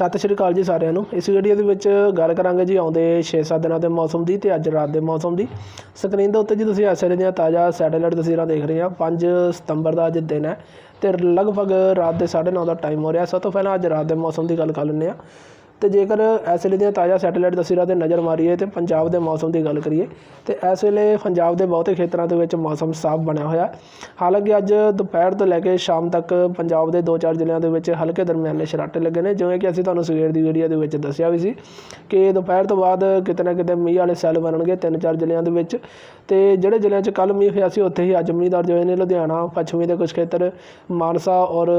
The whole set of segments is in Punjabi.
ਸਤਿ ਸ਼੍ਰੀ ਅਕਾਲ ਜੀ ਸਾਰਿਆਂ ਨੂੰ। ਇਸ ਵੀਡੀਓ ਦੇ ਵਿੱਚ ਗੱਲ ਕਰਾਂਗੇ ਜੀ ਆਉਂਦੇ 6-7 ਦਿਨਾਂ ਦੇ ਮੌਸਮ ਦੀ ਤੇ ਅੱਜ ਰਾਤ ਦੇ ਮੌਸਮ ਦੀ। ਸਕਰੀਨ ਦੇ ਉੱਤੇ ਜੀ ਤੁਸੀਂ ਇਸ ਵੇਲੇ ਦੀਆਂ ਤਾਜ਼ਾ ਸੈਟੇਲਾਈਟ ਤਸਵੀਰਾਂ ਦੇਖ ਰਹੇ ਆ। 5 ਸਤੰਬਰ ਦਾ ਅੱਜ ਦਿਨ ਹੈ ਤੇ ਲਗਭਗ ਰਾਤ ਦੇ 9:30 ਦਾ ਟਾਈਮ ਹੋ ਰਿਹਾ। ਸਭ ਤੋਂ ਪਹਿਲਾਂ ਅੱਜ ਰਾਤ ਦੇ ਮੌਸਮ ਦੀ ਗੱਲ ਕਰ ਲੈਂਦੇ ਆ ਅਤੇ ਜੇਕਰ ਇਸ ਵੇਲੇ ਦੀਆਂ ਤਾਜ਼ਾ ਸੈਟੇਲਾਈਟ ਤਸਵੀਰਾਂ ਤੇ ਨਜ਼ਰ ਮਾਰੀਏ ਅਤੇ ਪੰਜਾਬ ਦੇ ਮੌਸਮ ਦੀ ਗੱਲ ਕਰੀਏ, ਤਾਂ ਇਸ ਵੇਲੇ ਪੰਜਾਬ ਦੇ ਬਹੁਤੇ ਖੇਤਰਾਂ ਦੇ ਵਿੱਚ ਮੌਸਮ ਸਾਫ਼ ਬਣਿਆ ਹੋਇਆ। ਹਾਲਾਂਕਿ ਅੱਜ ਦੁਪਹਿਰ ਤੋਂ ਲੈ ਕੇ ਸ਼ਾਮ ਤੱਕ ਪੰਜਾਬ ਦੇ 2-4 ਜ਼ਿਲ੍ਹਿਆਂ ਦੇ ਵਿੱਚ ਹਲਕੇ ਦਰਮਿਆਨੇ ਸ਼ਰਾਟੇ ਲੱਗੇ ਨੇ, ਜਿਵੇਂ ਕਿ ਅਸੀਂ ਤੁਹਾਨੂੰ ਸਵੇਰ ਦੀ ਵੀਡੀਓ ਦੇ ਵਿੱਚ ਦੱਸਿਆ ਵੀ ਸੀ ਕਿ ਦੁਪਹਿਰ ਤੋਂ ਬਾਅਦ ਕਿਤੇ ਨਾ ਕਿਤੇ ਮੀਂਹ ਵਾਲੇ ਸੈੱਲ ਬਣਨਗੇ 3-4 ਜ਼ਿਲ੍ਹਿਆਂ ਦੇ ਵਿੱਚ। ਤੇ ਜਿਹੜੇ ਜ਼ਿਲ੍ਹਿਆਂ 'ਚ ਕੱਲ ਮੀਂਹ ਹੋਇਆ ਸੀ, ਉੱਥੇ ਹੀ ਅੱਜ ਮੀਂਹ ਦਰਜ ਹੋਏ ਨੇ ਲੁਧਿਆਣਾ, ਪੱਛਮੀ ਦੇ ਕੁਝ ਖੇਤਰ, ਮਾਨਸਾ ਔਰ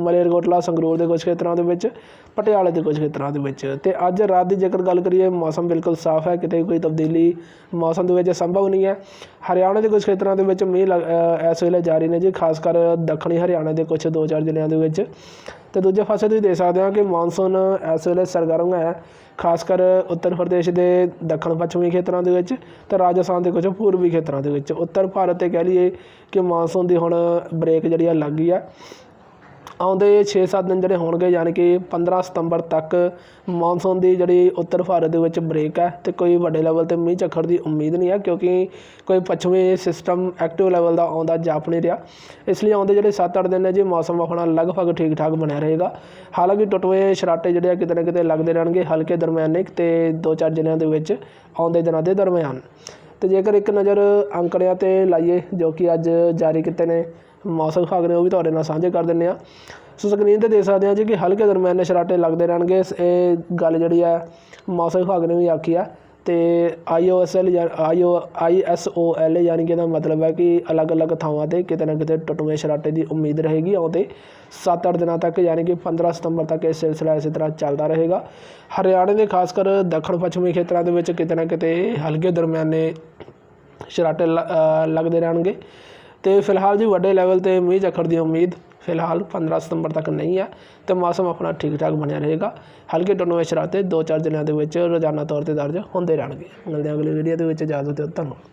ਮਲੇਰਕੋਟਲਾ, ਸੰਗਰੂਰ ਦੇ ਕੁਝ ਖੇਤਰਾਂ ਦੇ ਵਿੱਚ, ਪਟਿਆਲੇ ਦੇ ਕੁਝ ਖੇਤਰਾਂ ਦੇ ਵਿੱਚ। ਤੇ ਅੱਜ ਰਾਤ ਦੀ ਜੇਕਰ ਗੱਲ ਕਰੀਏ, ਮੌਸਮ ਬਿਲਕੁਲ ਸਾਫ਼ ਹੈ, ਕਿਤੇ ਕੋਈ ਤਬਦੀਲੀ ਮੌਸਮ ਦੇ ਵਿੱਚ ਸੰਭਵ ਨਹੀਂ ਹੈ। ਹਰਿਆਣਾ ਦੇ ਕੁਝ ਖੇਤਰਾਂ ਦੇ ਵਿੱਚ ਮੀਂਹ ਲੱਗ- ਇਸ ਵੇਲੇ ਜਾਰੀ ਨੇ ਜੀ, ਖਾਸ ਕਰ ਦੱਖਣੀ ਹਰਿਆਣਾ ਦੇ ਕੁਝ ਦੋ ਚਾਰ ਜ਼ਿਲ੍ਹਿਆਂ ਦੇ ਵਿੱਚ। ਤੇ ਦੂਜੇ ਪਾਸੇ ਤੁਸੀਂ ਦੇਖ ਸਕਦੇ ਹੋ ਕਿ ਮੌਨਸੂਨ ਇਸ ਵੇਲੇ ਸਰਗਰਮ ਹੈ, ਖਾਸ ਕਰ ਉੱਤਰ ਪ੍ਰਦੇਸ਼ ਦੇ ਦੱਖਣ ਪੱਛਮੀ ਖੇਤਰਾਂ ਦੇ ਵਿੱਚ ਤੇ ਰਾਜਸਥਾਨ ਦੇ ਕੁਝ ਪੂਰਬੀ ਖੇਤਰਾਂ ਦੇ ਵਿੱਚ। ਉੱਤਰ ਭਾਰਤ ਤੇ ਕਹਿ ਲਈਏ ਕਿ ਮੌਨਸੂਨ ਦੀ ਹੁਣ ਬ੍ਰੇਕ ਜਿਹੜੀ ਆ ਲੱਗ ਗਈ ਆ। ਆਉਂਦੇ 6-7 ਦਿਨ ਜਿਹੜੇ ਹੋਣਗੇ, ਯਾਨੀ ਕਿ 15 ਸਤੰਬਰ ਤੱਕ ਮੌਨਸੂਨ ਦੀ ਜਿਹੜੀ ਉੱਤਰ ਭਾਰਤ ਦੇ ਵਿੱਚ ਬ੍ਰੇਕ ਹੈ ਤੇ ਕੋਈ ਵੱਡੇ ਲੈਵਲ ਤੇ ਮੀਂਹ ਝੱਖੜ ਦੀ ਉਮੀਦ ਨਹੀਂ ਹੈ, ਕਿਉਂਕਿ ਕੋਈ ਪੱਛਮੀ ਸਿਸਟਮ ਐਕਟਿਵ ਲੈਵਲ ਦਾ ਆਉਂਦਾ ਜਾਪ ਨਹੀਂ ਰਿਹਾ। ਇਸ ਲਈ ਆਉਂਦੇ ਜਿਹੜੇ 7-8 ਦਿਨ ਨੇ ਜੀ, ਮੌਸਮ ਆਪਣਾ ਲਗਭਗ ਠੀਕ ਠਾਕ ਬਣਿਆ ਰਹੇਗਾ। ਹਾਲਾਂਕਿ ਟੁੱਟਵੇਂ ਸ਼ਰਾਟੇ ਜਿਹੜੇ ਆ ਕਿਤੇ ਨਾ ਕਿਤੇ ਲੱਗਦੇ ਰਹਿਣਗੇ ਹਲਕੇ ਦਰਮਿਆਨੇ ਤੇ 2-4 ਦਿਨਾਂ ਦੇ ਵਿੱਚ ਆਉਂਦੇ ਦਿਨਾਂ ਦੇ ਦਰਮਿਆਨ। ਤੇ ਜੇਕਰ ਇੱਕ ਨਜ਼ਰ ਅੰਕੜਿਆਂ ਤੇ ਲਾਈਏ, ਜੋ ਕਿ ਅੱਜ ਜਾਰੀ ਕੀਤੇ ਨੇ ਮੌਸਮ ਵਿਭਾਗ ਨੇ, ਉਹ ਵੀ ਤੁਹਾਡੇ ਨਾਲ ਸਾਂਝੇ ਕਰ ਦਿੰਨੇ ਆ ਸੋ ਸਕਰੀਨ ਤੇ ਦੇਖ ਸਕਦੇ ਆ ਜੀ ਕਿ ਹਲਕੇ ਦਰਮਿਆਨੇ ਸ਼ਰਾਟੇ ਲੱਗਦੇ ਰਹਿਣਗੇ। ਇਹ ਗੱਲ ਜਿਹੜੀ ਆ ਮੌਸਮ ਵਿਭਾਗ ਨੇ ਵੀ ਆਖੀ ਆ ਤੇ ਆਈਓਐਸਐਲ ਜਾਂ ਆਈਓ ਆਈਐਸਓਐਲ ਯਾਨੀ ਕਿ ਇਹਦਾ ਮਤਲਬ ਹੈ ਕਿ ਅਲੱਗ-ਅਲੱਗ ਥਾਵਾਂ ਤੇ ਕਿਤੇ ਨਾ ਕਿਤੇ ਟੁੱਟਵੇਂ ਸ਼ਰਾਟੇ ਦੀ ਉਮੀਦ ਰਹੇਗੀ। ਆਉਂਦੇ 7-8 ਦਿਨਾਂ ਤੱਕ ਯਾਨੀ ਕਿ 15 ਸਤੰਬਰ ਤੱਕ ਇਹ ਸਿਲਸਿਲਾ ਇਸੇ ਤਰ੍ਹਾਂ ਚੱਲਦਾ ਰਹੇਗਾ। ਹਰਿਆਣੇ ਦੇ ਖਾਸ ਕਰ ਦੱਖਣ ਪੱਛਮੀ ਖੇਤਰਾਂ ਦੇ ਵਿੱਚ ਕਿਤੇ ਨਾ ਕਿਤੇ ਹਲਕੇ ਦਰਮਿਆਨੇ ਸ਼ਰਾਟੇ ਲ- ਲੱਗਦੇ ਰਹਿਣਗੇ। ਤੇ ਫਿਲਹਾਲ ਜੀ ਵੱਡੇ ਲੈਵਲ ਤੇ ਮੀਂਹ ਝੱਖੜ ਦੀ ਉਮੀਦ ਫਿਲਹਾਲ 15 ਸਤੰਬਰ ਤੱਕ ਨਹੀਂ ਹੈ ਤੇ ਮੌਸਮ ਆਪਣਾ ਠੀਕ ਠਾਕ ਬਣਿਆ ਰਹੇਗਾ। ਹਲਕੇ ਟੁੱਟਵੇਂ ਛਰਾਤੇ ਦੋ ਚਾਰ ਜ਼ਿਲ੍ਹਿਆਂ ਦੇ ਵਿੱਚ ਰੋਜ਼ਾਨਾ ਤੌਰ ਤੇ ਦਰਜ ਹੁੰਦੇ ਰਹਿਣਗੇ। ਮਿਲਦੇ ਹਾਂ ਅਗਲੀ ਵੀਡੀਓ ਦੇ ਵਿੱਚ। ਇਜਾਜ਼ਤ ਦਿਓ, ਧੰਨਵਾਦ।